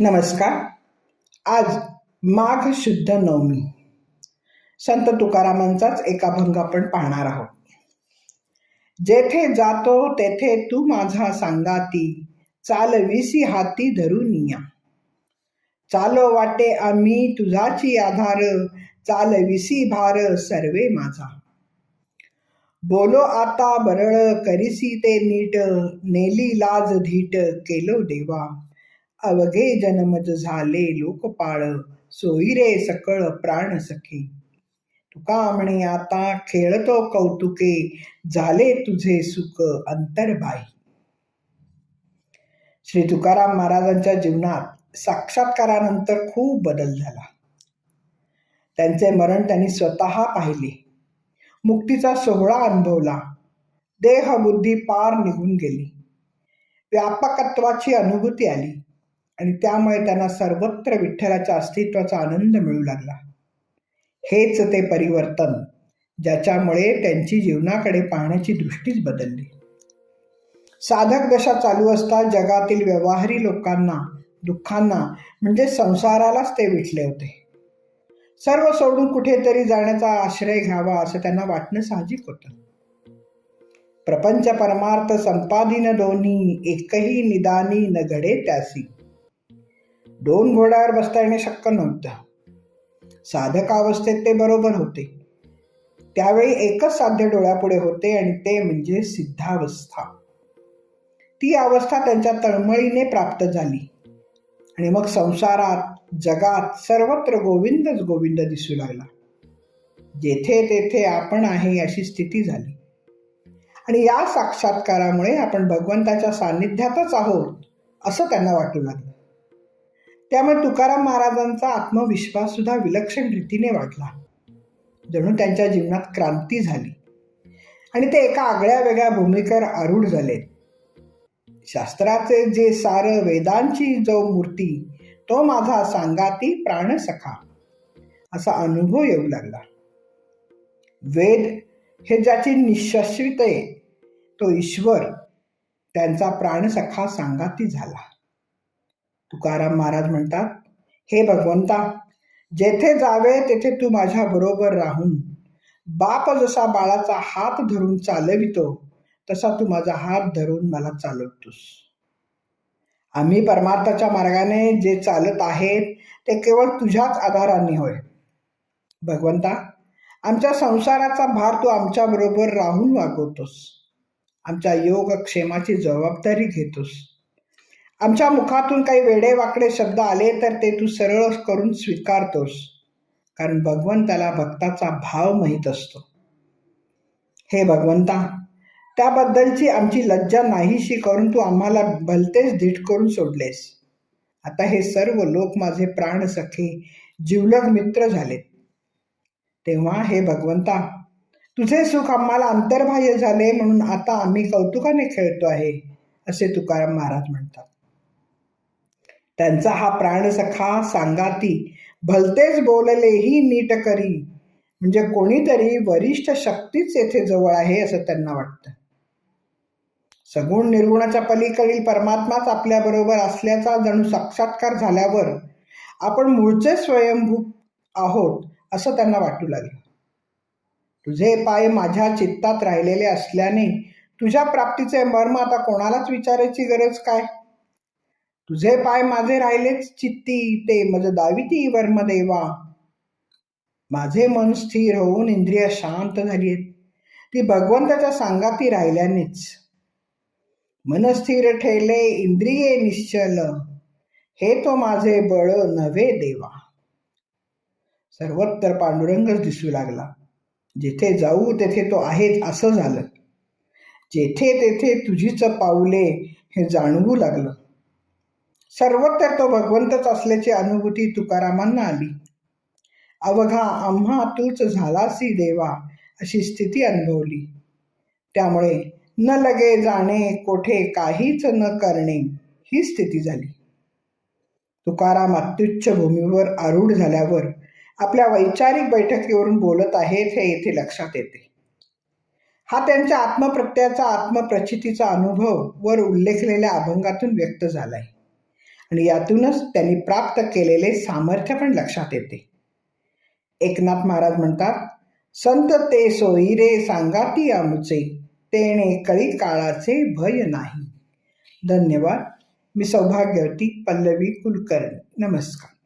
नमस्कार. आज माघ शुद्ध नवमी. संत तुकारामांचाच एक अभंग आपण पाहणार आहोत. जेथे जातो तेथे तू माझा सांगाती चालविसी हाती धरून या चालो वाटे आम्ही तुझाची आधार चालविसी भार सर्वे माझा. बोलो आता बरळ करिसी ते नीट नेली लाज धीट केलो देवा. अवघे जनमज झाले लोकपाळ सोयीरे सकळ प्राण सखे. तुका म्हणे आता खेळतो कौतुके झाले तुझे सुख अंतरबाई श्री तुकाराम महाराजांच्या जीवनात साक्षात्कारानंतर खूप बदल झाला. त्यांचे मरण त्यांनी स्वतः पाहिले. मुक्तीचा सोहळा अनुभवला. देह बुद्धी पार निघून गेली. व्यापकत्वाची अनुभूती आली. आणि त्यामुळे त्यांना सर्वत्र विठ्ठलाच्या अस्तित्वाचा आनंद मिळू लागला. हेच ते परिवर्तन ज्याच्यामुळे त्यांची जीवनाकडे पाहण्याची दृष्टीच बदलली. साधक दशा चालू असता जगातील व्यवहारी लोकांना दुःखांना म्हणजे संसारालाच ते विटले होते. सर्व सोडून कुठेतरी जाण्याचा आश्रय घ्यावा असं त्यांना वाटणं साहजिक होतं. प्रपंच परमार्थ संपादिन दोन्ही एकही निदानी न घडे त्यासी. दोन घोड्यावर बसता येणे शक्य नव्हतं. साधक अवस्थेत ते बरोबर होते. त्यावेळी एकच साध्य डोळ्यापुढे होते आणि ते म्हणजे सिद्धावस्था. ती अवस्था त्यांच्या तळमळीने प्राप्त झाली. आणि मग संसारात जगात सर्वत्र गोविंदच गोविंद दिसू लागला. जेथे तेथे आपण आहे अशी स्थिती झाली. आणि या साक्षात्कारामुळे आपण भगवंताच्या सान्निध्यातच आहोत असं त्यांना वाटू लागलं. त्यामुळे तुकाराम महाराजांचा आत्मविश्वास सुद्धा विलक्षण रीतीने वाढला. जणू त्यांच्या जीवनात क्रांती झाली. आणि ते एका आगळ्या वेगळ्या भूमिकेवर आरूढ झाले. शास्त्राचे जे सार वेदांची जो मूर्ती तो माझा सांगाती प्राणसखा असा अनुभव येऊ लागला. वेद हे ज्याची निशाश्रित आहे तो ईश्वर त्यांचा प्राणसखा सांगाती झाला. तुकाराम महाराज म्हणतात हे भगवंता जेथे जावे तेथे तू माझ्या बरोबर राहून. बाप जसा बाळाचा हात धरून चालवितो तसा तू माझा हात धरून मला चालवतोस. आम्ही परमार्थाच्या मार्गाने जे चालत आहेत ते केवळ तुझ्याच आधाराने होय. भगवंता आमच्या संसाराचा भार तू आमच्या बरोबर राहून वागवतोस. आमच्या योगक्षेमाची जबाबदारी घेतोस. आमच्या मुखातून काही वेडे वाकडे शब्द आले तर ते तू सरळ करून स्वीकारतोस. कारण भगवंताला भक्ताचा भाव माहीत असतो. हे भगवंता त्याबद्दलची आमची लज्जा नाहीशी करून तू आम्हाला भलतेच धीट करून सोडलेस. आता हे सर्व लोक माझे प्राण सखे जिवलग मित्र झालेत. तेव्हा हे भगवंता तुझे सुख आम्हाला अंतर्बाह्य झाले म्हणून आता आम्ही कौतुकाने खेळतो आहे असे तुकाराम महाराज म्हणतात. त्यांचा हा प्राणसखा सांगाती भलतेच बोललेही नीट करी. म्हणजे कोणीतरी वरिष्ठ शक्तीच येथे जवळ आहे असं त्यांना वाटतं. सगुण निर्गुणाच्या पलीकडील परमात्माच आपल्याबरोबर असल्याचा जणू साक्षात्कार झाल्यावर आपण मूळचे स्वयंभू आहोत असं त्यांना वाटू लागलं. तुझे पाय माझ्या चित्तात राहिलेले असल्याने तुझ्या प्राप्तीचे मर्म आता कोणालाच विचारायची गरज काय? तुझे पाय माझे राहिलेच चित्ती ते मज दाविती वर्मदेवा. माझे मन स्थिर होऊन इंद्रिय शांत झाली आहेत ती भगवंताच्या सांगाती राहिल्यानेच. मन स्थिर ठेले इंद्रिये निश्चल. हे तो माझे बळ नव्हे देवा. सर्वत्र पांडुरंगच दिसू लागला. जेथे जाऊ तेथे तो आहेच असं झालं. जेथे तेथे तुझीच पाऊले हे जाणवू लागलं. सर्वत्र तो भगवंतच असल्याची अनुभूती तुकारामांना आली. अवघा आम्हा तूच झालासी देवा अशी स्थिती अनुभवली. त्यामुळे न लगे जाणे कोठे काहीच न करणे ही स्थिती झाली. तुकाराम अत्युच्च भूमीवर आरूढ झाल्यावर आपल्या वैचारिक बैठकीवरून बोलत आहेत हे येथे लक्षात येते. हा त्यांच्या आत्मप्रत्ययाचा आत्मप्रचितीचा अनुभव वर उल्लेखलेल्या अभंगातून व्यक्त झालाय. आणि यातूनच त्यांनी प्राप्त केलेले सामर्थ्य पण लक्षात येते. एकनाथ महाराज म्हणतात संत ते सोयी रे सांगाती आमुचे तेणे कळी काळाचे भय नाही. धन्यवाद. मी सौभाग्यवती पल्लवी कुलकर्णी. नमस्कार.